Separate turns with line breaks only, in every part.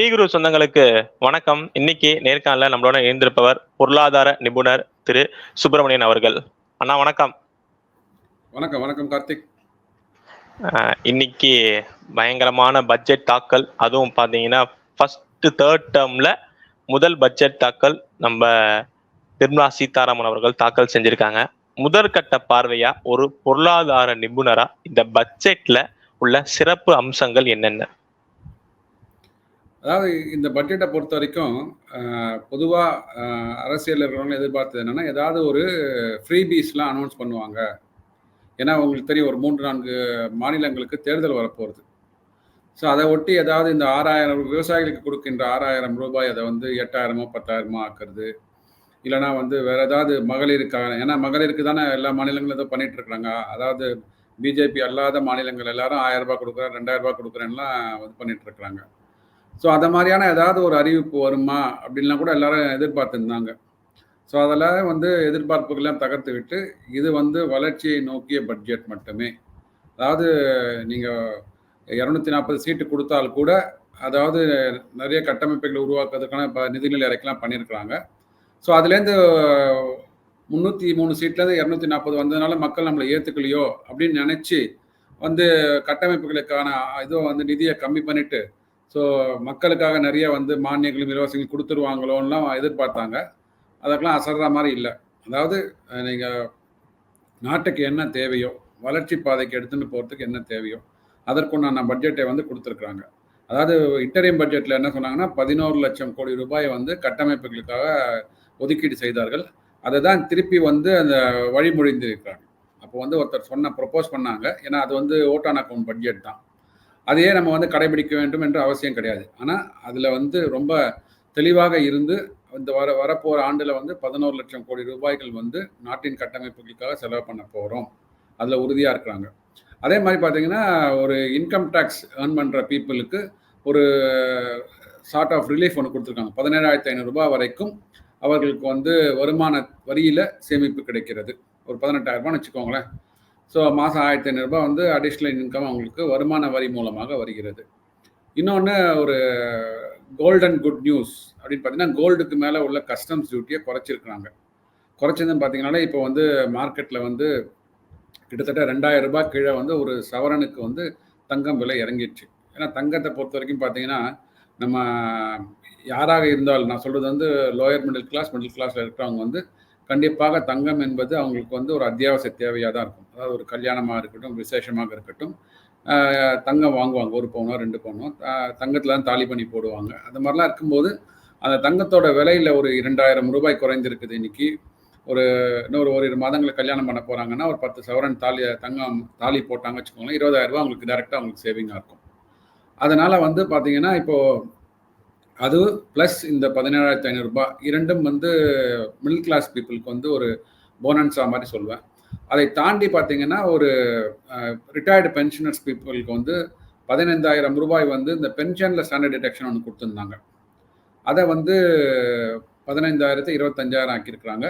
B குரு சொந்தங்களுக்கு வணக்கம். இன்னைக்கு நேர்காணல நம்மளோட இருந்திருப்பவர் பொருளாதார நிபுணர் திரு சுப்பிரமணியன் அவர்கள். அண்ணா வணக்கம்.
வணக்கம் வணக்கம் கார்த்திக்.
இன்னைக்கு பயங்கரமான பட்ஜெட் தாக்கல். அதுவும் பாத்தீங்கன்னா ஃபர்ஸ்ட் தேர்ட் டேர்ம்ல முதல் பட்ஜெட் தாக்கல் நம்ம நிர்மலா சீதாராமன் அவர்கள் தாக்கல் செஞ்சிருக்காங்க. முதற்கட்ட பார்வையா ஒரு பொருளாதார நிபுணரா இந்த பட்ஜெட்ல உள்ள சிறப்பு அம்சங்கள் என்னென்ன?
அதாவது இந்த பட்ஜெட்டை பொறுத்த வரைக்கும் பொதுவாக அரசியல் இருக்கிறவங்க எதிர்பார்த்தது என்னென்னா ஏதாவது ஒரு ஃப்ரீபீஸ்லாம் அனௌன்ஸ் பண்ணுவாங்க. ஏன்னா உங்களுக்கு தெரியும் ஒரு மூன்று நான்கு மாநிலங்களுக்கு தேர்தல் வரப்போகிறது ஸோ அதை ஒட்டி ஏதாவது இந்த ஆறாயிரம் விவசாயிகளுக்கு கொடுக்கின்ற ஆறாயிரம் ரூபாய் அதை வந்து எட்டாயிரமோ பத்தாயிரமோ ஆக்குறது. இல்லைனா வந்து வேறு ஏதாவது மகளிருக்காக ஏன்னா மகளிருக்கு தானே எல்லா மாநிலங்களும் ஏதோ பண்ணிட்டு இருக்கிறாங்க. அதாவது பிஜேபி அல்லாத மாநிலங்கள் எல்லாரும் ஆயிரம் ரூபாய் கொடுக்குறேன் ரெண்டாயிரம் ரூபாய் கொடுக்குறேன்லாம் இது பண்ணிட்டு இருக்கிறாங்க. ஸோ அதை மாதிரியான ஏதாவது ஒரு அறிவிப்பு வருமா? அப்படின்லாம் கூட எல்லாரும் எதிர்பார்த்துருந்தாங்க. ஸோ அதெல்லாம் வந்து எதிர்பார்ப்புகள்லாம் தகர்த்து விட்டு இது வந்து வளர்ச்சியை நோக்கிய பட்ஜெட் மட்டுமே. அதாவது நீங்கள் இரநூத்தி நாற்பது சீட்டு கொடுத்தால் கூட அதாவது நிறைய கட்டமைப்புகளை உருவாக்குறதுக்கான இப்போ நிதிநிலை அறிக்கைலாம் பண்ணியிருக்கிறாங்க. ஸோ அதுலேருந்து முந்நூற்றி மூணு சீட்லேருந்து இரநூத்தி நாற்பது வந்ததுனால மக்கள் நம்மளை ஏற்றுக்கலையோ அப்படின்னு நினச்சி வந்து கட்டமைப்புகளுக்கான இதுவும் வந்து நிதியை கம்மி பண்ணிவிட்டு ஸோ மக்களுக்காக நிறைய வந்து மானியங்களும் இலவசங்களும் கொடுத்துருவாங்களோன்னெலாம் எதிர்பார்த்தாங்க. அதற்கெல்லாம் அசர்ற மாதிரி இல்லை. அதாவது நீங்கள் நாட்டுக்கு என்ன தேவையோ வளர்ச்சி பாதைக்கு எடுத்துகிட்டு போகிறதுக்கு என்ன தேவையோ அதற்குண்டான பட்ஜெட்டை வந்து கொடுத்துருக்குறாங்க. அதாவது இன்டரியம் பட்ஜெட்டில் என்ன சொன்னாங்கன்னா பதினோரு லட்சம் கோடி ரூபாய் வந்து கட்டமைப்புகளுக்காக ஒதுக்கீடு செய்தார்கள். அதை தான் திருப்பி வந்து அந்த வழிமொழிந்திருக்கிறாங்க அப்போ வந்து ஒருத்தர் சொன்ன ப்ரொப்போஸ் பண்ணாங்க. ஏன்னா அது வந்து ஓட்டான் அக்கௌண்ட் பட்ஜெட் தான். அதையே நம்ம வந்து கடைபிடிக்க வேண்டும் என்ற அவசியம் கிடையாது. ஆனால் அதில் வந்து ரொம்ப தெளிவாக இருந்து இந்த வர வரப்போகிற ஆண்டில் வந்து பதினோரு லட்சம் கோடி ரூபாய்கள் வந்து நாட்டின் கட்டமைப்புகளுக்காக செலவு பண்ண போகிறோம் அதில் உறுதியாக இருக்கிறாங்க. அதே மாதிரி பார்த்தீங்கன்னா ஒரு இன்கம் டேக்ஸ் ஏர்ன் பண்ணுற பீப்புளுக்கு ஒரு சார்ட் ஆஃப் ரிலீஃப் ஒன்று கொடுத்துருக்காங்க. பதினேழாயிரத்தி ஐநூறுரூபா வரைக்கும் அவர்களுக்கு வந்து வருமான வரியில் சேமிப்பு கிடைக்கிறது. ஒரு பதினெட்டாயிரரூபான்னு வச்சுக்கோங்களேன். ஸோ மாதம் ஆயிரத்தி ஐநூறுரூபா வந்து அடிஷ்னல் இன்கம் அவங்களுக்கு வருமான வரி மூலமாக வருகிறது. இன்னொன்று ஒரு கோல்டன் குட் நியூஸ் அப்படின்னு பார்த்தீங்கன்னா கோல்டுக்கு மேலே உள்ள கஸ்டம்ஸ் டியூட்டியை குறைச்சிருக்கிறாங்க. குறைச்சதுன்னு பார்த்தீங்கன்னா இப்போ வந்து மார்க்கெட்டில் வந்து கிட்டத்தட்ட ரெண்டாயிரம் ரூபாய் கீழே வந்து ஒரு சவரனுக்கு வந்து தங்கம் விலை இறங்கிடுச்சு. ஏன்னா தங்கத்தை பொறுத்த வரைக்கும் பார்த்தீங்கன்னா நம்ம யாராக இருந்தாலும் நான் சொல்கிறது வந்து லோயர் மிடில் கிளாஸ் மிடில் கிளாஸில் இருக்கிறவங்க வந்து கண்டிப்பாக தங்கம் என்பது அவங்களுக்கு வந்து ஒரு அத்தியாவசிய தேவையாக தான் இருக்கும். அதாவது ஒரு கல்யாணமாக இருக்கட்டும் விசேஷமாக இருக்கட்டும் தங்கம் வாங்குவாங்க. ஒரு பவுனோ ரெண்டு பவுனோ தங்கத்தில் தான் தாலி பண்ணி போடுவாங்க. அந்த மாதிரிலாம் இருக்கும்போது அந்த தங்கத்தோட விலையில் ஒரு இரண்டாயிரம் ரூபாய் குறைந்திருக்குது இன்னைக்கு. ஒரு இன்னொரு ஒரு இரு மாதங்களில் கல்யாணம் பண்ண போகிறாங்கன்னா ஒரு பத்து சவரன் தாலி தங்கம் தாலி போட்டாங்க வச்சுக்கோங்களேன் இருபதாயிரம் ரூபாய் அவங்களுக்கு டேரெக்டாக அவங்களுக்கு சேவிங்காக இருக்கும். அதனால் வந்து பார்த்தீங்கன்னா இப்போது அது ப்ளஸ் இந்த பதினேழாயிரத்தி ஐநூறுரூபா இரண்டும் வந்து மிடில் கிளாஸ் பீப்புளுக்கு வந்து ஒரு போனன்ஸா மாதிரி சொல்லுவேன் அதை தாண்டி பார்த்தீங்கன்னா ஒரு ரிட்டையர்டு பென்ஷனர்ஸ் பீப்புளுக்கு வந்து பதினைந்தாயிரம் ரூபாய் வந்து இந்த பென்ஷனில் ஸ்டாண்டர்ட் டிடெக்ஷன் ஒன்று கொடுத்துருந்தாங்க. அதை வந்து பதினைந்தாயிரத்து இருபத்தஞ்சாயிரம் ஆக்கியிருக்கிறாங்க.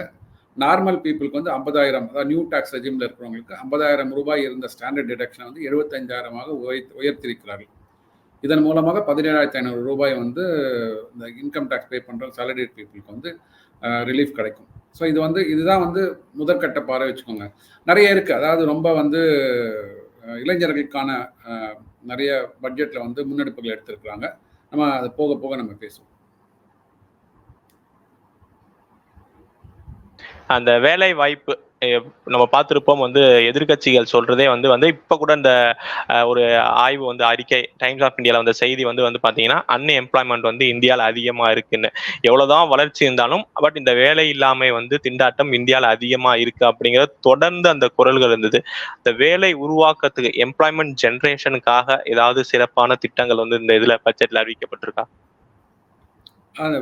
நார்மல் பீப்புளுக்கு வந்து ஐம்பதாயிரம் அதாவது நியூ டேக்ஸ் ரெஜிமில் இருக்கிறவங்களுக்கு ஐம்பதாயிரம் ரூபாய் இருந்த ஸ்டாண்டர்ட் டிடெக்ஷனை வந்து எழுபத்தஞ்சாயிரமாக உயர் உயர்த்திருக்கிறார்கள் இதன் மூலமாக பதினேழாயிரத்தி ஐநூறு ரூபாய் வந்து இந்த இன்கம் டேக்ஸ் பே பண்ணுற சேலரிட் பீப்புளுக்கு வந்து ரிலீஃப் கிடைக்கும். ஸோ இது வந்து இதுதான் வந்து முதற்கட்ட பாறை வச்சுக்கோங்க. நிறைய இருக்குது அதாவது ரொம்ப வந்து இளைஞர்களுக்கான நிறைய பட்ஜெட்டில் வந்து முன்னெடுப்புகள் எடுத்திருக்கிறாங்க. நம்ம அது போக போக நம்ம பேசுவோம்.
அந்த வேலை வாய்ப்பு நம்ம பார்த்துருப்போம் வந்து எதிர்கட்சிகள் சொல்றதே வந்து வந்து இப்போ கூட இந்த ஒரு ஆய்வு வந்து அறிக்கை டைம்ஸ் ஆஃப் இந்தியாவில் வந்த செய்தி வந்து வந்து பார்த்தீங்கன்னா அன்எம்ப்ளாய்மெண்ட் வந்து இந்தியாவில் அதிகமாக இருக்குன்னு. எவ்வளோதான் வளர்ச்சி இருந்தாலும் பட் இந்த வேலை இல்லாமை வந்து திண்டாட்டம் இந்தியாவில் அதிகமாக இருக்கு அப்படிங்கிற தொடர்ந்து அந்த குரல்கள் இருந்தது. இந்த வேலை உருவாக்கத்துக்கு எம்ப்ளாய்மெண்ட் ஜென்ரேஷனுக்காக ஏதாவது சிறப்பான திட்டங்கள் வந்து இந்த இதில் பட்ஜெட்டில் அறிவிக்கப்பட்டிருக்கா?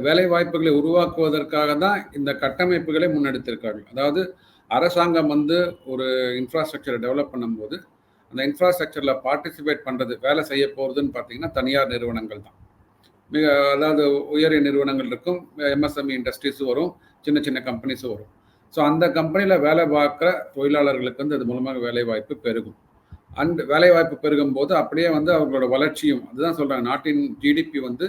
வேலை வாய்ப்புகளை உருவாக்குவதற்காக தான் இந்த கட்டமைப்புகளை முன்னெடுத்திருக்கார்கள். அதாவது அரசாங்கம் வந்து ஒரு இன்ஃப்ராஸ்ட்ரக்சரை டெவலப் பண்ணும்போது அந்த இன்ஃப்ராஸ்ட்ரக்சரில் பார்ட்டிசிபேட் பண்ணுறது வேலை செய்ய போகிறதுன்னு பார்த்தீங்கன்னா தனியார் நிறுவனங்கள் தான். மிக அதாவது உயரிய நிறுவனங்கள் இருக்கும் எம்எஸ்எம்இ இண்டஸ்ட்ரீஸும் வரும் சின்ன சின்ன கம்பெனிஸும் வரும். ஸோ அந்த கம்பெனியில் வேலை பார்க்குற தொழிலாளர்களுக்கு வந்து அது மூலமாக வேலைவாய்ப்பு பெருகும். அண்ட் வேலைவாய்ப்பு பெருகும் போது அப்படியே வந்து அவங்களோட வளர்ச்சியும் அதுதான் சொல்கிறாங்க நாட்டின் ஜிடிபி வந்து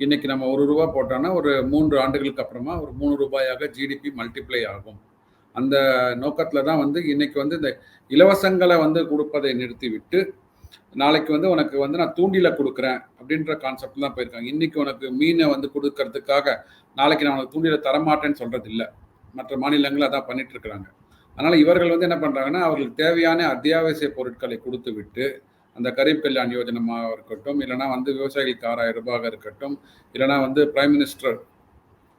இன்னைக்கு நம்ம ஒரு ரூபா போட்டோம்னா ஒரு மூன்று ஆண்டுகளுக்கு அப்புறமா ஒரு மூணு ரூபாயாக ஜிடிபி மல்டிப்ளை ஆகும். அந்த நோக்கத்தில் தான் வந்து இன்னைக்கு வந்து இந்த இலவசங்களை வந்து கொடுப்பதை நிறுத்திவிட்டு நாளைக்கு வந்து உனக்கு வந்து நான் தூண்டில கொடுக்குறேன் அப்படின்ற கான்செப்ட் தான் போயிருக்காங்க. இன்னைக்கு உனக்கு மீனை வந்து கொடுக்கறதுக்காக நாளைக்கு நான் உனக்கு தூண்டில தரமாட்டேன்னு சொல்றது இல்லை மற்ற மாநிலங்கள் அதான் பண்ணிட்டு இருக்கிறாங்க. அதனால இவர்கள் வந்து என்ன பண்றாங்கன்னா அவர்களுக்கு தேவையான அத்தியாவசிய பொருட்களை கொடுத்து விட்டு அந்த கரீப் கல்யாண் யோஜனமாக இருக்கட்டும் இல்லைனா வந்து விவசாயிகளுக்கு ஆறாயிரம் ரூபாயாக இருக்கட்டும் இல்லைனா வந்து பிரைம் மினிஸ்டர்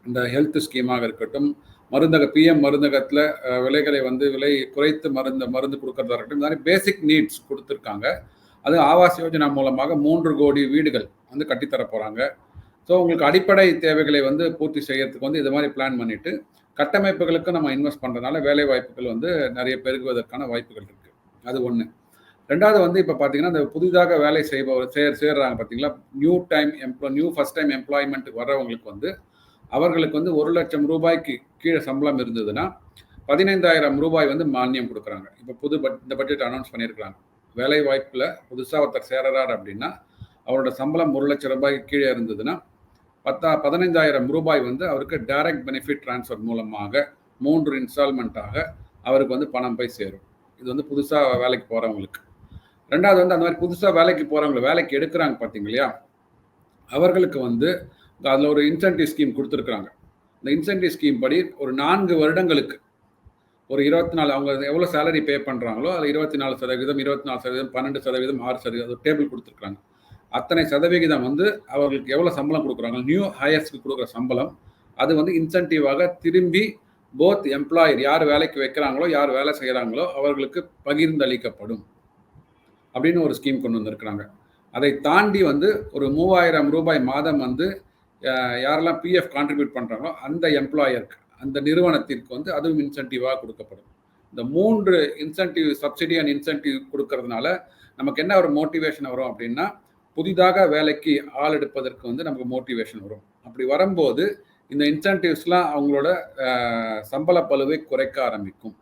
இந்த ஹெல்த் ஸ்கீமாக இருக்கட்டும் மருந்தக பிஎம் மருந்தகத்தில் விலைகளை வந்து விலை குறைத்து மருந்து மருந்து கொடுக்கறதா இருக்கட்டும் இந்த மாதிரி பேசிக் நீட்ஸ் கொடுத்துருக்காங்க. அது ஆவாஸ் யோஜனா மூலமாக மூன்று கோடி வீடுகள் வந்து கட்டித்தர போகிறாங்க ஸோ உங்களுக்கு அடிப்படை தேவைகளை வந்து பூர்த்தி செய்யறதுக்கு வந்து இது மாதிரி பிளான் பண்ணிட்டு கட்டமைப்புகளுக்கு நம்ம இன்வெஸ்ட் பண்ணுறதுனால வேலை வாய்ப்புகள் வந்து நிறைய பெருகுவதற்கான வாய்ப்புகள் இருக்குது அது ஒன்று ரெண்டாவது வந்து இப்போ பார்த்தீங்கன்னா இந்த புதிதாக வேலை செய்பவர் சேர் சேர்றாங்க பார்த்தீங்களா நியூ டைம் எம்ப்ளோ நியூ ஃபஸ்ட் டைம் எம்ப்ளாய்மெண்ட்டுக்கு வர்றவங்களுக்கு வந்து அவர்களுக்கு வந்து ஒரு லட்சம் ரூபாய்க்கு கீழே சம்பளம் இருந்ததுன்னா பதினைந்தாயிரம் ரூபாய் வந்து மானியம் கொடுக்குறாங்க. இப்போ புது பட் இந்த பட்ஜெட் அனௌன்ஸ் பண்ணியிருக்கிறாங்க. வேலை வாய்ப்பில் புதுசாக ஒருத்தர் சேரறார் அப்படின்னா அவரோட சம்பளம் ஒரு லட்சம் ரூபாய்க்கு கீழே இருந்ததுன்னா பத்தா பதினைந்தாயிரம் ரூபாய் வந்து அவருக்கு டைரக்ட் பெனிஃபிட் டிரான்ஸ்ஃபர் மூலமாக மூன்று இன்ஸ்டால்மெண்ட்டாக அவருக்கு வந்து பணம் போய் சேரும். இது வந்து புதுசாக வேலைக்கு போகிறவங்களுக்கு ரெண்டாவது வந்து அந்த மாதிரி புதுசாக வேலைக்கு போகிறவங்களை வேலைக்கு எடுக்கிறாங்க பார்த்தீங்க இல்லையா? அவர்களுக்கு வந்து அதில் ஒரு இன்சென்டிவ் ஸ்கீம் கொடுத்துருக்குறாங்க. இந்த இன்சென்டிவ் ஸ்கீம் படி ஒரு நான்கு வருடங்களுக்கு ஒரு இருபத்தி நாலு அவங்க எவ்வளோ சேலரி பே பண்ணுறாங்களோ அது இருபத்தி நாலு சதவீதம் இருபத்தி நாலு சதவீதம் பன்னெண்டு சதவீதம் ஆறு சதவீதம் டேபிள் கொடுத்துருக்காங்க அத்தனை சதவிகிதம் வந்து அவர்களுக்கு எவ்வளோ சம்பளம் கொடுக்குறாங்க? நியூ ஹையர்ஸ்க்கு கொடுக்குற சம்பளம். அது வந்து இன்சென்டிவாக திரும்பி போத் எம்ப்ளாயர் யார் வேலைக்கு வைக்கிறாங்களோ யார் வேலை செய்கிறாங்களோ அவர்களுக்கு பகிர்ந்தளிக்கப்படும். அப்படின்னு ஒரு ஸ்கீம் கொண்டு வந்திருக்கிறாங்க. அதை தாண்டி வந்து ஒரு மூவாயிரம் ரூபாய் மாதம் வந்து யாரெல்லாம் பிஎஃப் கான்ட்ரிபியூட் பண்ணுறாங்களோ அந்த எம்ப்ளாயருக்கு அந்த நிறுவனத்திற்கு வந்து அதுவும் இன்சென்டிவாக கொடுக்கப்படும். இந்த மூன்று இன்சென்டிவ் சப்சிடி அண்ட் இன்சென்டிவ் கொடுக்கறதுனால நமக்கு என்ன ஒரு மோட்டிவேஷன் வரும் அப்படின்னா புதிதாக வேலைக்கு ஆள் எடுப்பதற்கு வந்து நமக்கு மோட்டிவேஷன் வரும். அப்படி வரும்போது இந்த இன்சென்டிவ்ஸ்லாம் அவங்களோட சம்பள பழுவை குறைக்க ஆரம்பிக்கும்.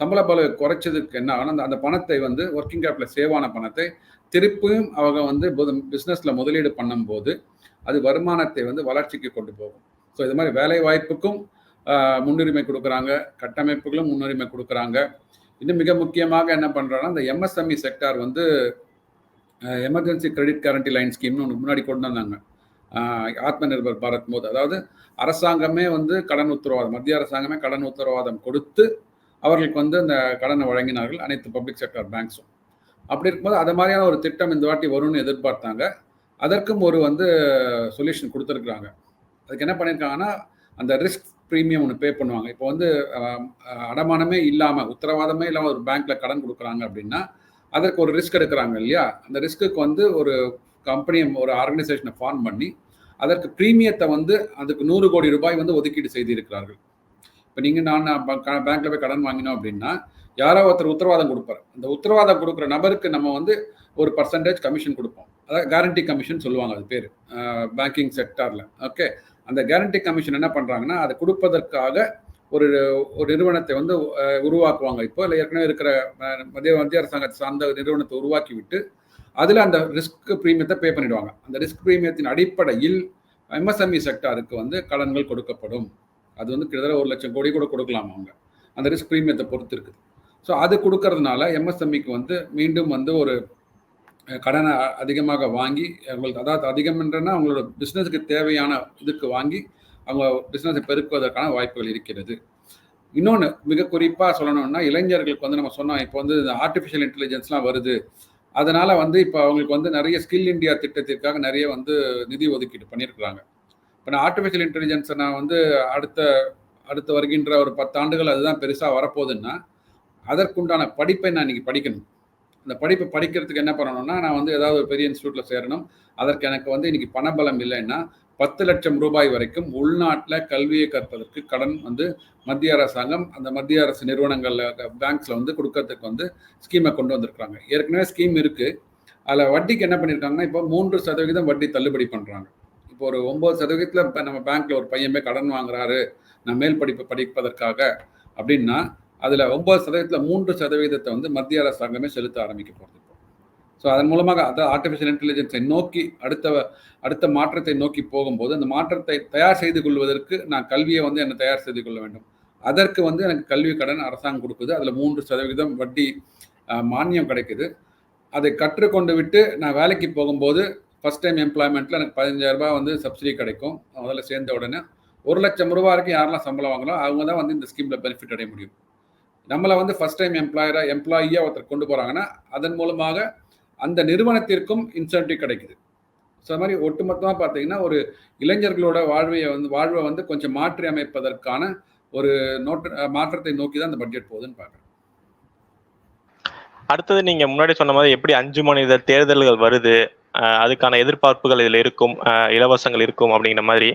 சம்பள பழுவை குறைச்சதுக்கு என்ன ஆகணும் அந்த பணத்தை வந்து ஒர்க்கிங் கேப்பில் சேவான பணத்தை திருப்பியும் அவங்க வந்து பிஸ்னஸில் முதலீடு பண்ணும்போது அது வருமானத்தை வந்து வளர்ச்சிக்கு கொண்டு போகும். ஸோ இது மாதிரி வேலை வாய்ப்புக்கும் முன்னுரிமை கொடுக்குறாங்க. கட்டமைப்புகளும் முன்னுரிமை கொடுக்குறாங்க. இன்னும் மிக முக்கியமாக என்ன பண்ணுறாங்கன்னா இந்த எம்எஸ்எம்இ செக்டார் வந்து எமர்ஜென்சி கிரெடிட் கேரண்டி லைன் ஸ்கீம்னு ஒன்று முன்னாடி கொண்டு வந்தாங்க. ஆத்ம நிர்பர் பாரத் மோத். அதாவது அரசாங்கமே வந்து கடன் உத்தரவாதம் மத்திய அரசாங்கமே கடன் உத்தரவாதம் கொடுத்து அவர்களுக்கு வந்து அந்த கடனை வழங்கினார்கள் அனைத்து பப்ளிக் செக்டர் பேங்க்ஸும் அப்படி இருக்கும்போது அது மாதிரியான ஒரு திட்டம் இந்த வாட்டி வரும்னு எதிர்பார்த்தாங்க. அதற்கும் ஒரு வந்து சொல்யூஷன் கொடுத்துருக்குறாங்க. அதுக்கு என்ன பண்ணியிருக்காங்கன்னா அந்த ரிஸ்க் ப்ரீமியம் ஒன்று பே பண்ணுவாங்க. இப்போ வந்து அடமானமே இல்லாமல் உத்தரவாதமே இல்லாமல் ஒரு பேங்க்கில் கடன் கொடுக்குறாங்க அப்படின்னா அதற்கு ஒரு ரிஸ்க் எடுக்கிறாங்க இல்லையா? அந்த ரிஸ்க்குக்கு வந்து ஒரு கம்பெனியை ஒரு ஆர்கனைசேஷனை ஃபார்ம் பண்ணி அதற்கு ப்ரீமியத்தை வந்து அதுக்கு நூறு கோடி ரூபாய் வந்து ஒதுக்கீடு செய்திருக்கிறார்கள். இப்போ நீங்கள் நான் பேங்க்கில் போய் கடன் வாங்கினோம் அப்படின்னா யாரோ ஒருத்தர் உத்தரவாதம் கொடுப்பார். அந்த உத்தரவாதம் கொடுக்குற நபருக்கு நம்ம வந்து ஒரு பர்சன்டேஜ் கமிஷன் கொடுப்போம். அதாவது கேரண்டி கமிஷன் சொல்லுவாங்க அது பேர். பேங்கிங் செக்டாரில் ஓகே அந்த கேரண்டி கமிஷன் என்ன பண்ணுறாங்கன்னா அதை கொடுப்பதற்காக ஒரு ஒரு நிறுவனத்தை வந்து உருவாக்குவாங்க. இப்போ இல்லை ஏற்கனவே இருக்கிற மத்திய மத்திய அரசாங்கத்தை சார்ந்த நிறுவனத்தை உருவாக்கி விட்டு அதில் அந்த ரிஸ்க் ப்ரீமியத்தை பே பண்ணிடுவாங்க. அந்த ரிஸ்க் ப்ரீமியத்தின் அடிப்படையில் எம்எஸ்எம்இ செக்டாருக்கு வந்து கடன்கள் கொடுக்கப்படும். அது வந்து கிட்டத்தட்ட ஒரு லட்சம் கோடி கூட கொடுக்கலாம் அவங்க. அந்த ரிஸ்க் ப்ரீமியத்தை பொறுத்து இருக்குது. ஸோ அது கொடுக்கறதுனால எம்எஸ்எம்இக்கு வந்து மீண்டும் வந்து ஒரு கடனை அதிகமாக வாங்கி அவங்களுக்கு அதாவது அதிகம் என்றனா அவங்களோட பிஸ்னஸுக்கு தேவையான இதுக்கு வாங்கி அவங்க பிஸ்னஸை பெருக்குவதற்கான வாய்ப்புகள் இருக்கிறது. இன்னொன்று மிக குறிப்பாக சொல்லணும்னா இளைஞர்களுக்கு வந்து நம்ம சொன்னோம் இப்போ வந்து இந்த ஆர்டிஃபிஷியல் இன்டெலிஜென்ஸ்லாம் வருது. அதனால் வந்து இப்போ அவங்களுக்கு வந்து நிறைய ஸ்கில் இந்தியா திட்டத்திற்காக நிறைய வந்து நிதி ஒதுக்கீடு பண்ணியிருக்கிறாங்க. இப்போ நான் ஆர்டிஃபிஷியல் இன்டெலிஜென்ஸை நான் வந்து அடுத்த அடுத்து வருகின்ற ஒரு பத்தாண்டுகள் அதுதான் பெருசாக வரப்போகுதுன்னா அதற்குண்டான படிப்பை நான் இன்னைக்கு படிக்கணும். அந்த படிப்பை படிக்கிறதுக்கு என்ன பண்ணணும்னா நான் வந்து ஏதாவது ஒரு பெரிய இன்ஸ்டியூட்டில் சேரணும். அதற்கு எனக்கு வந்து இன்னைக்கு பணபலம் இல்லைன்னா பத்து லட்சம் ரூபாய் வரைக்கும் உள்நாட்டில் கல்வியை கற்பதற்கு கடன் வந்து மத்திய அரசாங்கம் அந்த மத்திய அரசு நிறுவனங்களில் பேங்க்ஸில் வந்து கொடுக்கறதுக்கு வந்து ஸ்கீமை கொண்டு வந்திருக்காங்க ஏற்கனவே ஸ்கீம் இருக்குது அதில் வட்டிக்கு என்ன பண்ணியிருக்காங்கன்னா இப்போ மூன்று சதவீதம் வட்டி தள்ளுபடி பண்ணுறாங்க இப்போ ஒரு ஒம்பது சதவீதத்தில் இப்போ நம்ம பேங்க்கில் ஒரு பையன் போய் கடன் வாங்குறாரு. நான் மேல் படிப்பு படிப்பதற்காக அப்படின்னா அதில் ஒன்பது சதவீதத்தில் மூன்று சதவீதத்தை வந்து மத்திய அரசாங்கமே செலுத்த ஆரம்பிக்க போகிறது ஸோ அதன் மூலமாக அது ஆர்டிஃபிஷியல் இன்டெலிஜென்ஸை நோக்கி அடுத்த அடுத்த மாற்றத்தை நோக்கி போகும்போது அந்த மாற்றத்தை தயார் செய்து கொள்வதற்கு நான் கல்வியை வந்து என்னை தயார் செய்து கொள்ள வேண்டும். அதற்கு வந்து எனக்கு கல்வி கடன் அரசாங்கம் கொடுக்குது. அதில் மூன்று சதவீதம் வட்டி மானியம் கிடைக்குது. அதை கற்றுக்கொண்டு விட்டு நான் வேலைக்கு போகும்போது ஃபர்ஸ்ட் டைம் எம்ப்ளாய்மெண்ட்டில் எனக்கு பதினஞ்சாயிரம் ரூபாய் வந்து சப்சிடி கிடைக்கும். முதல்ல சேர்ந்த உடனே ஒரு லட்சம் ரூபா வரைக்கும் யாரெல்லாம் சம்பளம் வாங்கலாம் அவங்க தான் வந்து இந்த ஸ்கீமில் பெனிஃபிட் அடைய முடியும். நம்மளை வந்து ஃபர்ஸ்ட் டைம் எம்ப்ளாயராக எம்ப்ளாயியாக ஒருத்தர் கொண்டு போகிறாங்கன்னா அதன் மூலமாக அந்த நிறுவனத்திற்கும் இன்சென்டிவ் கிடைக்குது. ஸோ அது மாதிரி ஒட்டுமொத்தமாக பார்த்தீங்கன்னா ஒரு இளைஞர்களோட வாழ்வையை வந்து வாழ்வை வந்து கொஞ்சம் மாற்றி அமைப்பதற்கான ஒரு நோட்டு மாற்றத்தை நோக்கி தான் அந்த பட்ஜெட் போகுதுன்னு பார்க்குறேன்.
அடுத்தது நீங்க முன்னாடி சொன்ன மாதிரி எப்படி அஞ்சு மாநில தேர்தல்கள் வருது அதுக்கான எதிர்பார்ப்புகள் இதுல இருக்கும் அஹ் இலவசங்கள் இருக்கும் அப்படிங்கிற மாதிரி.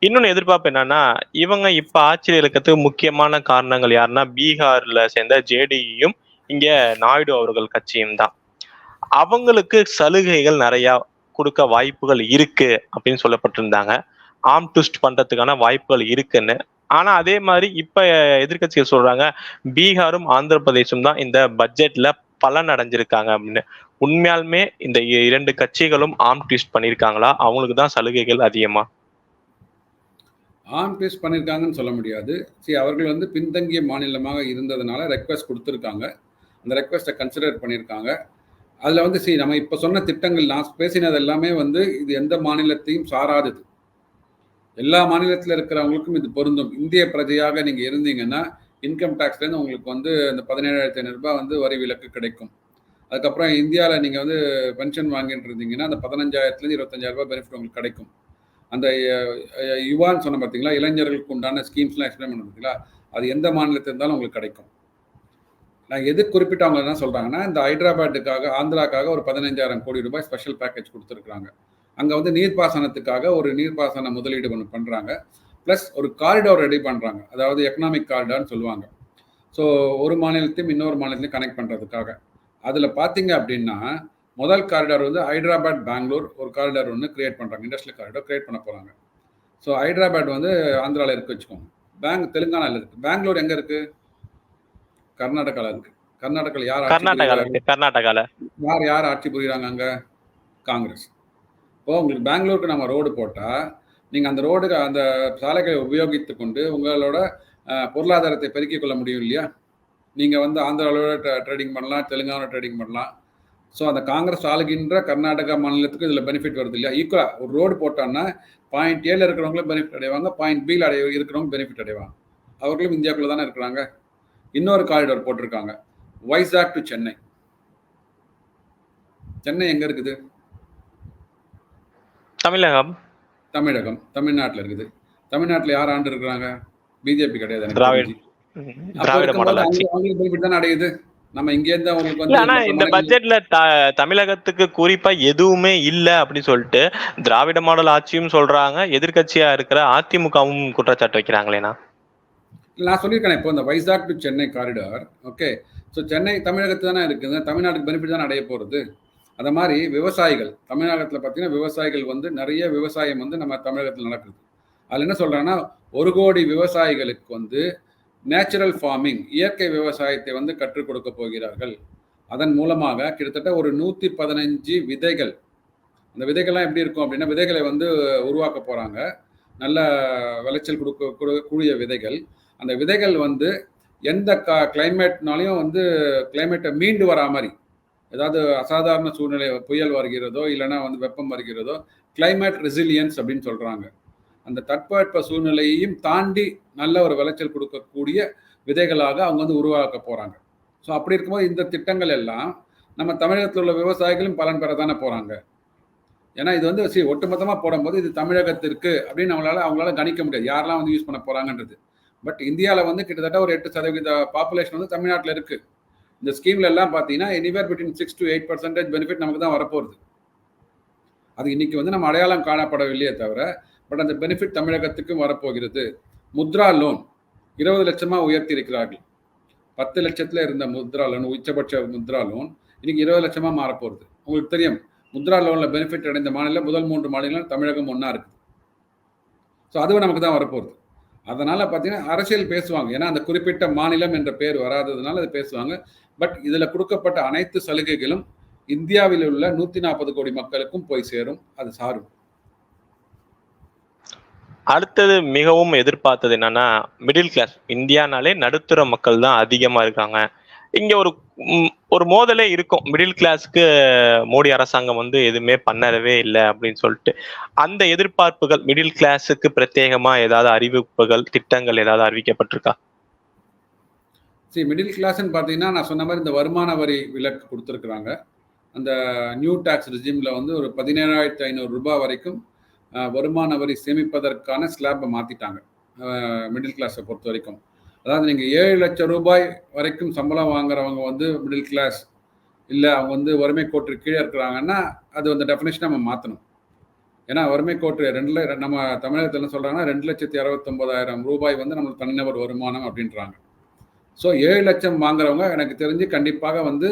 இன்னொன்னு எதிர்பார்ப்பு என்னன்னா இவங்க இப்ப ஆட்சியில் இருக்கிறதுக்கு முக்கியமான காரணங்கள் யாருன்னா பீகார்ல சேர்ந்த ஜேடியும் இங்க நாயுடு அவர்கள் கட்சியும் தான். அவங்களுக்கு சலுகைகள் நிறையா கொடுக்க வாய்ப்புகள் இருக்கு அப்படின்னு சொல்லப்பட்டிருந்தாங்க. ஆம் ட்விஸ்ட் பண்றதுக்கான வாய்ப்புகள் இருக்குன்னு. ஆனா அதே மாதிரி இப்ப எதிர்க்கட்சிகள் சொல்றாங்க பீகாரும் ஆந்திர பிரதேசம் தான் இந்த பட்ஜெட்ல பலன் அடைஞ்சிருக்காங்க அப்படின்னு. உண்மையாலுமே இந்த இ- இரண்டு கட்சிகளும் ஆம் ட்விஸ்ட் பண்ணியிருக்காங்களா அவங்களுக்கு தான் சலுகைகள் அதிகமா?
ஆம் ட்விஸ்ட் பண்ணியிருக்காங்கன்னு சொல்ல முடியாது. சரி அவர்கள் வந்து பின்தங்கிய மாநிலமாக இருந்ததுனால ரெக்வஸ்ட் கொடுத்துருக்காங்க. அந்த ரெக்வஸ்ட்டை கன்சிடர் பண்ணியிருக்காங்க அதில் வந்து சரி நம்ம இப்போ சொன்ன திட்டங்கள் நான் பேசினது எல்லாமே வந்து இது எந்த மாநிலத்தையும் சாராதது. எல்லா மாநிலத்தில் இருக்கிறவங்களுக்கும் இது பொருந்தும். இந்திய பிரஜையாக நீங்கள் இருந்தீங்கன்னா இன்கம் டேக்ஸ்லேருந்து உங்களுக்கு வந்து இந்த பதினேழாயிரத்தி ஐநூறுரூபா வந்து வரி விலக்கு கிடைக்கும். அதுக்கப்புறம் இந்தியாவில் நீங்கள் வந்து பென்ஷன் வாங்கிட்டு இருந்தீங்கன்னா அந்த பதினஞ்சாயிரத்துலேருந்து இருபத்தஞ்சாயிரம் ரூபாய் பெனிஃபிட் உங்களுக்கு கிடைக்கும். அந்த யுவான்னு சொன்ன பார்த்தீங்களா இளைஞர்களுக்கு உண்டான ஸ்கீம்ஸ்லாம் எக்ஸ்பிளைன் பண்ண பார்த்தீங்களா அது எந்த மாநிலத்தில் இருந்தாலும் உங்களுக்கு கிடைக்கும். நான் எது குறிப்பிட்டவங்க என்ன சொல்கிறாங்கன்னா இந்த ஹைதராபாத்துக்காக ஆந்திராக்காக ஒரு பதினஞ்சாயிரம் கோடி ரூபாய் ஸ்பெஷல் பேக்கேஜ் கொடுத்துருக்காங்க அங்கே வந்து நீர்ப்பாசனத்துக்காக ஒரு நீர்ப்பாசன முதலீடு ஒன்று பண்ணுறாங்க ப்ளஸ் ஒரு காரிடார் ரெடி பண்ணுறாங்க அதாவது எக்கனாமிக் காரிடார்னு சொல்லுவாங்க. ஸோ ஒரு மாநிலத்தையும் இன்னொரு மாநிலத்தையும் கனெக்ட் பண்ணுறதுக்காக அதில் பார்த்தீங்க அப்படின்னா முதல் காரிடார் வந்து ஹைதராபாத் பெங்களூர் ஒரு காரிடார் ஒன்று கிரியேட் பண்ணுறாங்க இண்டஸ்ட்ரியல் காரிடார் கிரியேட் பண்ண போகிறாங்க ஸோ ஹைதராபாத் வந்து ஆந்திராவில் இருக்கு வச்சுக்கோங்க. பேங்க் தெலுங்கானாவில் இருக்குது பெங்களூர் எங்கே இருக்குது கர்நாடகாவில் இருக்குது கர்நாடகாவில் யார்?
இருக்கு. கர்நாடகால.
யார் யார் ஆட்சி புரியுறாங்க அங்கே? காங்கிரஸ். இப்போ உங்களுக்கு பெங்களூருக்கு நம்ம ரோடு போட்டால் நீங்கள் அந்த ரோடு அந்த சாலைகளை உபயோகித்து கொண்டு உங்களோட பொருளாதாரத்தை பெருக்கிக் கொள்ள முடியும் இல்லையா? நீங்கள் வந்து ஆந்திராவில் ட்ரேடிங் பண்ணலாம் தெலுங்கானாவில் ட்ரேடிங் பண்ணலாம். ஸோ அந்த காங்கிரஸ் ஆளுகின்ற கர்நாடகா மாநிலத்துக்கு இதில் பெனிஃபிட் வருது இல்லையா? ஈக்குவலாக ஒரு ரோடு போட்டான்னா பாயிண்ட் ஏல இருக்கிறவங்களும் பெனிஃபிட் அடைவாங்க பாயிண்ட் பியில் அடைய இருக்கிறவங்க பெனிஃபிட் அடைவாங்க. அவர்களும் இந்தியாவுக்குள்ள தானே இருக்கிறாங்க. இன்னொரு காரிடோர் போட்டிருக்காங்க. வைசாக் டு சென்னை சென்னை எங்கே இருக்குது?
தமிழகம்.
தமிழகம் தமிழ்நாட்டில் இருக்குது. தமிழ்நாட்டில் யார் ஆண்டு இருக்கிறாங்க? பிஜேபி கிடையாது பெனிஃபிட் தானே அடையுது? நம்ம இங்கே இருந்து அவங்களுக்கு
ஆனா இந்த பட்ஜெட்ல த- தமிழகத்துக்கு குறிப்பா எதுவுமே இல்ல அப்படின்னு சொல்லிட்டு திராவிட மாடல் ஆட்சியும் சொல்றாங்க. எதிர்க்கட்சியா இருக்கிற அதிமுகவும் குற்றச்சாட்டு வைக்கிறாங்களேனா
நான் சொல்லியிருக்கேன். இப்போ இந்த Vizag to Chennai corridor okay so Chennai தமிழகத்து தானே இருக்குது. தமிழ்நாட்டுக்கு பெனிஃபிட் தானே அடைய போகிறது அந்த மாதிரி விவசாயிகள் தமிழகத்தில் பார்த்தீங்கன்னா விவசாயிகள் வந்து நிறைய விவசாயம் வந்து நம்ம தமிழகத்தில் நடக்குது. அதில் என்ன சொல்கிறாங்கன்னா ஒரு கோடி விவசாயிகளுக்கு வந்து நேச்சுரல் ஃபார்மிங் இயற்கை விவசாயத்தை வந்து கற்றுக் கொடுக்க போகிறார்கள். அதன் மூலமாக கிட்டத்தட்ட ஒரு நூற்றி பதினஞ்சு விதைகள் அந்த விதைகள்லாம் எப்படி இருக்கும் அப்படின்னா விதைகளை வந்து உருவாக்க போகிறாங்க நல்ல விளைச்சல் கொடுக்க கூடிய விதைகள். அந்த விதைகள் வந்து எந்த க கிளைமேட்னாலையும் வந்து கிளைமேட்டை மீண்டு வரா மாதிரி ஏதாவது அசாதாரண சூழ்நிலை புயல் வருகிறதோ இல்லைன்னா வந்து வெப்பம் வருகிறதோ கிளைமேட் ரெசிலியன்ஸ் அப்படின்னு சொல்கிறாங்க அந்த தட்பவெட்ப சூழ்நிலையையும் தாண்டி நல்ல ஒரு விளைச்சல் கொடுக்கக்கூடிய விதைகளாக அவங்க வந்து உருவாக்க போகிறாங்க ஸோ அப்படி இருக்கும்போது இந்த திட்டங்கள் எல்லாம் நம்ம தமிழகத்தில் உள்ள விவசாயிகளும் பலன் பெற தானே போகிறாங்க ஏன்னா இது வந்து சரி ஒட்டுமொத்தமாக போடும்போது இது தமிழகத்திற்கு அப்படின்னு நம்மளால அவங்களால கணிக்க முடியாது. யாரெல்லாம் வந்து யூஸ் பண்ண போகிறாங்கன்றது பட் இந்தியாவில் வந்து கிட்டத்தட்ட ஒரு எட்டு சதவீத பாப்புலேஷன் வந்து தமிழ்நாட்டில் இருக்குது இந்த ஸ்கீம்ல எல்லாம் பார்த்தீங்கன்னா anywhere between six to eight percentage benefit நமக்கு தான் வரப்போகுது. அது இன்னைக்கு வந்து நம்ம அடையாளம் காணப்படவில்லையே தவிர பட் அந்த பெனிஃபிட் தமிழகத்துக்கும் வரப்போகிறது. முத்ரா லோன் இருபது லட்சமாக உயர்த்தி இருக்கிறார்கள் பத்து லட்சத்தில் இருந்த முத்ரா லோன் உச்சபட்ச முத்ரா லோன் இன்னைக்கு இருபது லட்சமாக மாறப்போகுது. உங்களுக்கு தெரியும் முத்ரா லோனில் பெனிஃபிட் அடைந்த மாநிலம் முதல் மூன்று மாநிலம் தமிழகம் ஒன்றா இருக்குது. ஸோ அதுவும் நமக்கு தான் வரப்போகுது. அதனால பார்த்தீங்கன்னா அரசியல் பேசுவாங்க. ஏன்னா அந்த குறிப்பிட்ட மாநிலம் என்ற பேர் வராததுனால அது பேசுவாங்க. பட் இதில் கொடுக்கப்பட்ட அனைத்து சலுகைகளும் இந்தியாவில் உள்ள நூத்தி நாற்பது கோடி மக்களுக்கும் போய் சேரும். அது சாரும்.
அடுத்தது மிகவும் எதிர்பார்த்தது என்னன்னா மிடில் கிளாஸ் இந்தியானாலே நடுத்தர மக்கள் தான் அதிகமா இருக்காங்க. இங்க ஒரு ஒரு மோதலே இருக்கும். மிடில் கிளாஸ்க்கு மோடி அரசாங்கம் வந்து எதுவுமே பண்ணவே இல்லை அப்படின்னு சொல்லிட்டு. அந்த எதிர்பார்ப்புகள் மிடில் கிளாஸுக்கு பிரத்யேகமா ஏதாவது அறிவிப்புகள் திட்டங்கள் ஏதாவது அறிவிக்கப்பட்டிருக்கா?
சரி மிடில் கிளாஸ்ன்னு பார்த்தீங்கன்னா நான் சொன்ன மாதிரி இந்த வருமான வரி விலக்கு கொடுத்துருக்குறாங்க. அந்த நியூ டாக்ஸ் ரிஜிமில் வந்து ஒரு பதினேழாயிரத்தி ஐநூறு ரூபாய் வரைக்கும் வருமான வரி சேமிப்பதற்கான ஸ்லாப்பை மாற்றிட்டாங்க மிடில் கிளாஸை பொறுத்த வரைக்கும். அதாவது நீங்கள் ஏழு லட்சம் ரூபாய் வரைக்கும் சம்பளம் வாங்குறவங்க வந்து மிடில் கிளாஸ் இல்லை அவங்க வந்து வறுமை கோட்டு கீழே இருக்கிறாங்கன்னா அது அந்த டெஃபினேஷன் நம்ம மாற்றணும் ஏன்னா வறுமை கோட்டு ரெண்டு நம்ம தமிழகத்தில் என்ன சொல்கிறாங்கன்னா ரெண்டு லட்சத்தி அறுபத்தொம்பதாயிரம் ரூபாய் வந்து நம்மளுக்கு தனிநபர் வருமானம் அப்படின்றாங்க. ஸோ ஏழு லட்சம் வாங்குறவங்க எனக்கு தெரிஞ்சு கண்டிப்பாக வந்து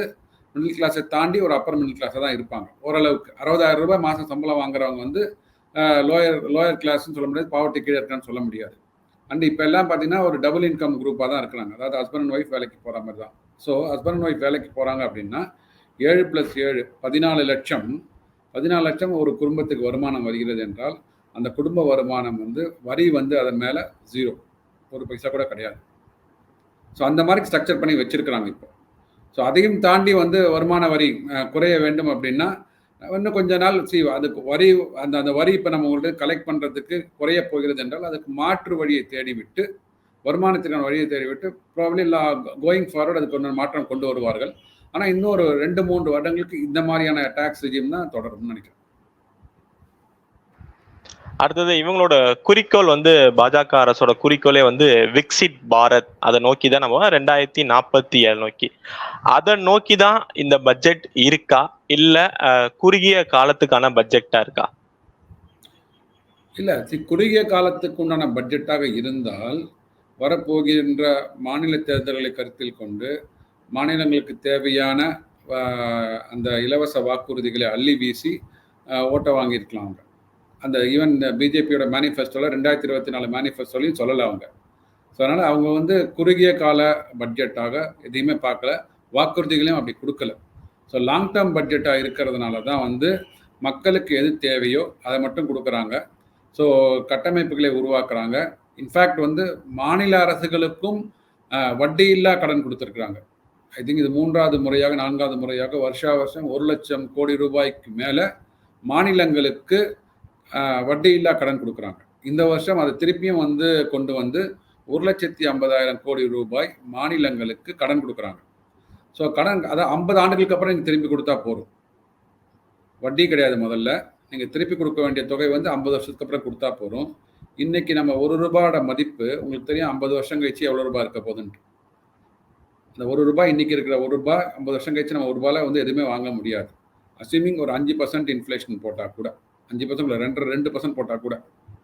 மிடில் கிளாஸை தாண்டி ஒரு அப்பர் மிடில் கிளாஸாக தான் இருப்பாங்க. ஓரளவுக்கு அறுபதாயிரம் ரூபாய் மாதம் சம்பளம் வாங்குறவங்க வந்து லோயர் லோயர் கிளாஸ்ன்னு சொல்ல முடியாது பாவர்ட்டி கீழே இருக்கான்னு சொல்ல முடியாது. அண்ட் இப்போ எல்லாம் பார்த்தீங்கன்னா ஒரு டபுள் இன்கம் குரூப்பாக தான் இருக்கிறாங்க. அதாவது ஹஸ்பண்ட் அண்ட் ஒய்ஃப் வேலைக்கு போகிற மாதிரி தான். ஸோ ஹஸ்பண்ட் அண்ட் ஒய்ஃப் வேலைக்கு போகிறாங்க அப்படின்னா ஏழு ப்ளஸ் ஏழு பதினாலு லட்சம் பதினாலு லட்சம் ஒரு குடும்பத்துக்கு வருமானம் வருகிறது என்றால் அந்த குடும்ப வருமானம் வந்து வரி வந்து அதன் மேலே ஜீரோ ஒரு பைசா கூட கிடையாது. ஸோ அந்த மாதிரி ஸ்ட்ரக்சர் பண்ணி வச்சிருக்கிறாங்க இப்போ. ஸோ அதையும் தாண்டி வந்து வருமான வரி குறைய வேண்டும் அப்படின்னா இன்னும் கொஞ்ச நாள் செய்வோம் அதுக்கு வரி அந்த அந்த வரி இப்போ நம்ம உங்கள்கிட்ட கலெக்ட் பண்ணுறதுக்கு குறைய போகிறது என்றால் அதுக்கு மாற்று வழியை தேடிவிட்டு வருமானத்திற்கான வழியை தேடிவிட்டு ப்ராப்ளி கோயிங் ஃபார்வர்டு அதுக்கு ஒன்று மாற்றம் கொண்டு வருவார்கள். ஆனால் இன்னொரு ரெண்டு மூன்று வருடங்களுக்கு இந்த மாதிரியான டேக்ஸ் ரிஜியம் தான் தொடரும்னு நினைக்கிறேன்.
அடுத்தது இவங்களோட குறிக்கோள் வந்து பாஜக அரசோட குறிக்கோளே வந்து விக்சிட் பாரத் அதை நோக்கி தான் நம்ம ரெண்டாயிரத்தி நாற்பத்தி ஏழு நோக்கி. அதை நோக்கி தான் இந்த பட்ஜெட் இருக்கா? இல்ல குறுகிய காலத்துக்கான பட்ஜெட்டா இருக்கா?
இல்லை குறுகிய காலத்துக்கு உண்டான பட்ஜெட்டாக இருந்தால் வரப்போகின்ற மாநில தேர்தல்களை கருத்தில் கொண்டு மாநிலங்களுக்கு தேவையான அந்த இலவச வாக்குறுதிகளை அள்ளி வீசி ஓட்டை வாங்கியிருக்கலாம் அவங்க. அந்த ஈவன் பிஜேபியோட மேனிஃபெஸ்டோவில் ரெண்டாயிரத்தி இருபத்தி நாலு மேனிஃபெஸ்டோலையும் சொல்லலை அவங்க. ஸோ அதனால் அவங்க வந்து குறுகிய கால பட்ஜெட்டாக எதையுமே பார்க்கல வாக்குறுதிகளையும் அப்படி கொடுக்கல. ஸோ லாங் டேர்ம் பட்ஜெட்டாக இருக்கிறதுனால தான் வந்து மக்களுக்கு எது தேவையோ அதை மட்டும் கொடுக்குறாங்க. ஸோ கட்டமைப்புகளை உருவாக்குறாங்க. இன்ஃபேக்ட் வந்து மாநில அரசுகளுக்கும் வட்டி வட்டியில்லா கடன் கொடுத்துருக்குறாங்க. ஐ திங்க் இது மூன்றாவது முறையாக நான்காவது முறையாக வருஷா வருஷம் ஒரு லட்சம் கோடி ரூபாய்க்கு மேலே மாநிலங்களுக்கு வட்டி வட்டியில்லா கடன் கொடுக்குறாங்க. இந்த வருஷம் அதை திருப்பியும் வந்து கொண்டு வந்து ஒரு லட்சத்தி ஐம்பதாயிரம் கோடி ரூபாய் மாநிலங்களுக்கு கடன் கொடுக்குறாங்க. ஸோ கடன் அதான் ஐம்பது ஆண்டுகளுக்கு அப்புறம் நீங்கள் திருப்பி கொடுத்தா போதும். வட்டி கிடையாது முதல்ல. நீங்கள் திருப்பி கொடுக்க வேண்டிய தொகை வந்து ஐம்பது வருஷத்துக்கு அப்புறம் கொடுத்தா போதும். இன்னைக்கு நம்ம ஒரு ரூபாயோட மதிப்பு உங்களுக்கு தெரியும் ஐம்பது வருஷம் கழிச்சு எவ்வளோ ரூபாய் இருக்க போகுதுன்ட்டு. அந்த ஒரு ரூபாய் இன்னைக்கு இருக்கிற ஒரு ரூபாய் ஐம்பது வருஷம் கழிச்சு நம்ம ஒரு ரூபாயில் வந்து எதுவுமே வாங்க முடியாது. அசியூமிங் ஒரு அஞ்சு பர்சன்ட் இன்ஃப்ளேஷன் போட்டால் கூட அஞ்சு பர்சன்ட் இல்லை ரெண்டு ரெண்டு பர்சன்ட் போட்டால் கூட.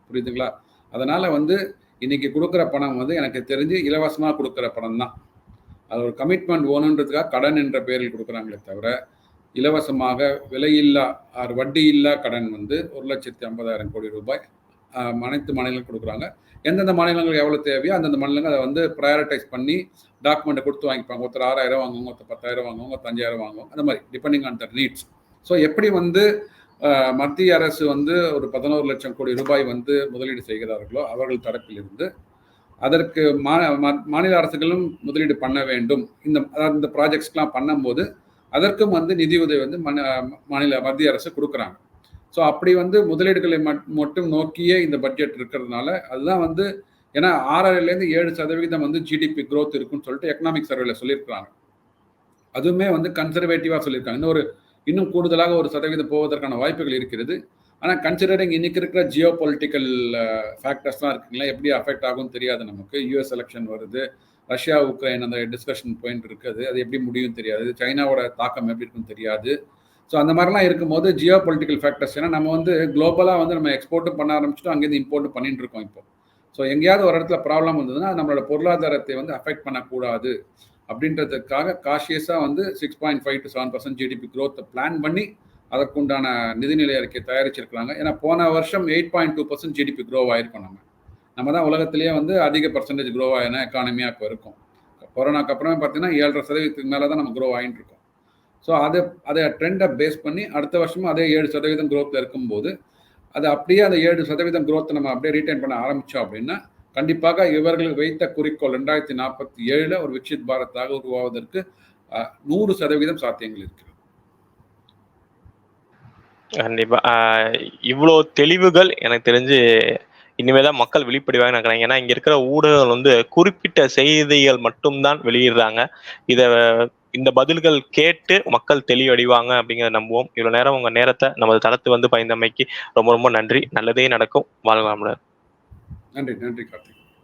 புரியுதுங்களா? அதனால் வந்து இன்னைக்கு கொடுக்குற பணம் வந்து எனக்கு தெரிஞ்சு இலவசமாக கொடுக்குற பணம் தான் அது ஒரு கமிட்மெண்ட் ஓனுன்றதுக்காக கடன் என்ற பெயரில் கொடுக்குறாங்களே தவிர இலவசமாக விலையில்லா ஆர் வட்டி இல்லா கடன் வந்து ஒரு லட்சத்தி ஐம்பதாயிரம் கோடி ரூபாய் அனைத்து மாநிலங்களும் கொடுக்குறாங்க. எந்தெந்த மாநிலங்களுக்கு எவ்வளோ தேவையோ அந்தந்த மாநிலங்கள் அதை வந்து ப்ரையாரிட்டைஸ் பண்ணி டாக்குமெண்ட்டை கொடுத்து வாங்கிப்பாங்க. ஒருத்தர் ஆறாயிரம் வாங்குவாங்க ஒருத்தர் பத்தாயிரம் வாங்குவாங்க ஒருத்தர் அஞ்சாயிரம் வாங்குவாங்க. அந்த மாதிரி depending on their needs so எப்படி வந்து மத்திய அரசு வந்து ஒரு பதினோரு லட்சம் கோடி ரூபாய் வந்து முதலீடு செய்கிறார்களோ அவர்கள் தரப்பிலிருந்து அதற்கு மா மாநில அரசுகளும் முதலீடு பண்ண வேண்டும். இந்த அதாவது இந்த ப்ராஜெக்ட்ஸ்லாம் பண்ணும்போது அதற்கும் வந்து நிதியுதவி வந்து மன- மாநில மத்திய அரசு கொடுக்குறாங்க. ஸோ அப்படி வந்து முதலீடுகளை மட்- மட்டும் நோக்கியே இந்த பட்ஜெட் இருக்கிறதுனால அதுதான் வந்து ஏன்னா ஆறரைலேருந்து ஏழு சதவிகிதம் வந்து ஜிடிபி க்ரோத் இருக்குன்னு சொல்லிட்டு எக்கனாமிக் சர்வேல சொல்லியிருக்கிறாங்க. அதுவுமே வந்து கன்சர்வேட்டிவாக சொல்லியிருக்காங்க. இன்னும் ஒரு இன்னும் கூடுதலாக ஒரு சதவீதம் போவதற்கான வாய்ப்புகள் இருக்கிறது. ஆனால் கன்சிடரிங் இன்னைக்கு இருக்கிற ஜியோ பொலிட்டிக்கல் ஃபேக்டர்ஸ்லாம் இருக்குங்களா எப்படி அஃபெக்ட் ஆகும் தெரியாது நமக்கு. யூஎஸ் எலெக்ஷன் வருது. ரஷ்யா உக்ரைன் அந்த டிஸ்கஷன் பாயிண்ட் இருக்குது. அது எப்படி முடியும் தெரியாது. சைனாவோட தாக்கம் எப்படி இருக்குன்னு தெரியாது. ஸோ அந்த மாதிரிலாம் இருக்கும்போது ஜியோ பொலிட்டிக்கல் ஃபேக்டர்ஸ் ஏன்னா நம்ம வந்து குளோபலாக வந்து நம்ம எக்ஸ்போர்ட்டும் பண்ண ஆரம்பிச்சிட்டோம். அங்கேருந்து இம்போர்ட்டும் பண்ணிட்டு இருக்கோம் இப்போ. ஸோ எங்கேயாவது ஒரு இடத்துல ப்ராப்ளம் வந்ததுன்னா அது நம்மளோட பொருளாதாரத்தை வந்து அஃபெக்ட் பண்ணக்கூடாது. அப்படின்றதுக்காக காஷியஸாக வந்து six point five to seven percent GDP க்ரோத்தை plan பண்ணி அதற்குண்டான நிதிநிலை அறிக்கை தயாரிச்சிருக்கிறாங்க. ஏன்னா போன வருஷம் eight point two percent GDP grow ஆயிருக்கோம் நம்ம. நம்ம தான் உலகத்திலேயே வந்து அதிக பர்சன்டேஜ் க்ரோ ஆகின எக்கானமியாக இப்போ இருக்கும். கொரோனாக்கு அப்புறமே பார்த்தீங்கன்னா ஏழரை சதவீதத்துக்கு மேலே தான் நம்ம க்ரோ ஆகிட்டு இருக்கோம். ஸோ அதை அதை ட்ரெண்டை பேஸ் பண்ணி அடுத்த வருஷமும் அதே ஏழு சதவீதம் க்ரோத்தில் இருக்கும்போது அது அப்படியே அந்த ஏழு சதவீதம் க்ரோத்தை நம்ம அப்படியே ரீட்டைன் பண்ண ஆரம்பித்தோம் அப்படின்னா கண்டிப்பாக இவர்கள் வைத்த குறிக்கோள் ரெண்டாயிரத்தி நாற்பத்தி ஏழில் ஒரு விக்ஷித் பாரத்தாக உருவாவதற்கு நூறு சதவீதம் சாத்தியங்கள் இருக்கிறது.
கண்டிப்பா. இவ்வளோ தெளிவுகள் எனக்கு தெரிஞ்சு இனிமேதான் மக்கள் வெளிப்படுவாங்க நினைக்கிறேன். ஏன்னா இங்க இருக்கிற ஊடகங்கள் வந்து குறிப்பிட்ட செய்திகள் மட்டும்தான் வெளியிடுறாங்க. இத இந்த பதில்கள் கேட்டு மக்கள் தெளிவடைவாங்க அப்படிங்கிறத நம்புவோம். இவ்வளவு நேரம் உங்க நேரத்தை நமது தளத்து வந்து பயந்தமைக்கு ரொம்ப ரொம்ப நன்றி. நல்லதே நடக்கும். வாழலாம்
நன்றி நன்றி கார்த்திக்.